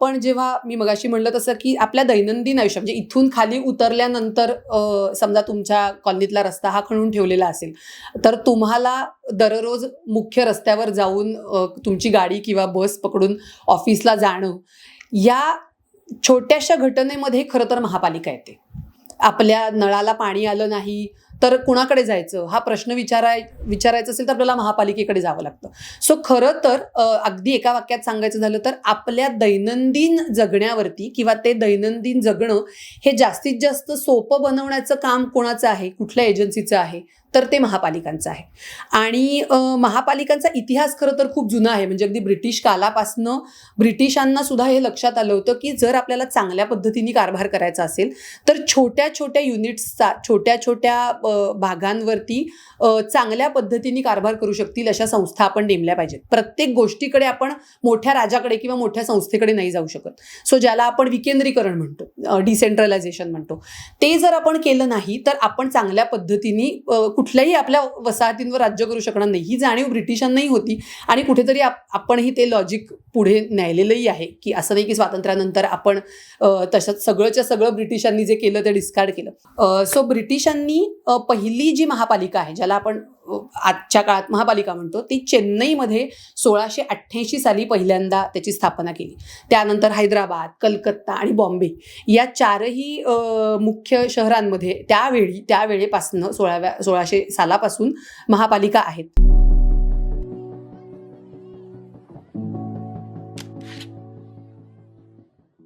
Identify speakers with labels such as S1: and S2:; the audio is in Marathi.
S1: पण जेव्हा मी मगाशी म्हणलं तसं की आपल्या दैनंदिन आयुष्य म्हणजे इथून खाली उतरल्यानंतर समजा तुमच्या कॉलनीतला रस्ता हा खणून ठेवलेला असेल तर तुम्हाला दररोज मुख्य रस्त्यावर जाऊन तुमची गाडी किंवा बस पकडून ऑफिसला जाणं या छोट्याशा घटनेमध्ये खरं तर महापालिका येते. आपल्या नळाला पाणी आलं नाही तर कुणाकडे जायचं? हा प्रश्न विचाराय विचारायचा असेल तर आपल्याला महापालिकेकडे जावं लागतं. सो खरं तर अगदी एका वाक्यात सांगायचं झालं तर आपल्या दैनंदिन जगण्यावरती किंवा ते दैनंदिन जगणं हे जास्तीत जास्त सोपं बनवण्याचं काम कोणाचं आहे? कुठल्या एजन्सीचं आहे? तर ते महापालिकांचं आहे. आणि महापालिकांचा इतिहास खरं तर खूप जुना आहे. म्हणजे अगदी ब्रिटिश कालापासनं ब्रिटिशांना सुद्धा हे लक्षात आलं होतं की जर आपल्याला चांगल्या पद्धतीने कारभार करायचा असेल तर छोट्या छोट्या युनिट्सचा छोट्या छोट्या भागांवरती चांगल्या पद्धतीने कारभार करू शकतील अशा संस्था आपण नेमल्या पाहिजेत. प्रत्येक गोष्टीकडे आपण मोठ्या राजाकडे किंवा मोठ्या संस्थेकडे नाही जाऊ शकत. सो ज्याला आपण विकेंद्रीकरण म्हणतो डिसेंट्रलायझेशन म्हणतो. ते जर आपण केलं नाही तर आपण चांगल्या पद्धतीने कुठल्याही आपल्या वसाहतींवर राज्य करू शकणार नाही. ही जाणीव ब्रिटिशांनाही होती आणि कुठेतरी आप आपणही ते लॉजिक पुढे न्यायलेलंही आहे की असं नाही की स्वातंत्र्यानंतर आपण तसंच सगळंच्या सगळं ब्रिटिशांनी जे केलं ते डिस्कार्ड केलं. सो ब्रिटिशांनी पहिली जी महापालिका आहे ज्याला आपण आजच्या काळात महापालिका म्हणतो ती चेन्नईमध्ये सोळाशे अठ्ठ्याऐंशी साली पहिल्यांदा त्याची स्थापना केली. त्यानंतर हैदराबाद कलकत्ता आणि बॉम्बे या चारही मुख्य शहरांमध्ये त्यावेळी त्यावेळेपासनं सोळाव्या सोळाशे सालापासून महापालिका आहेत.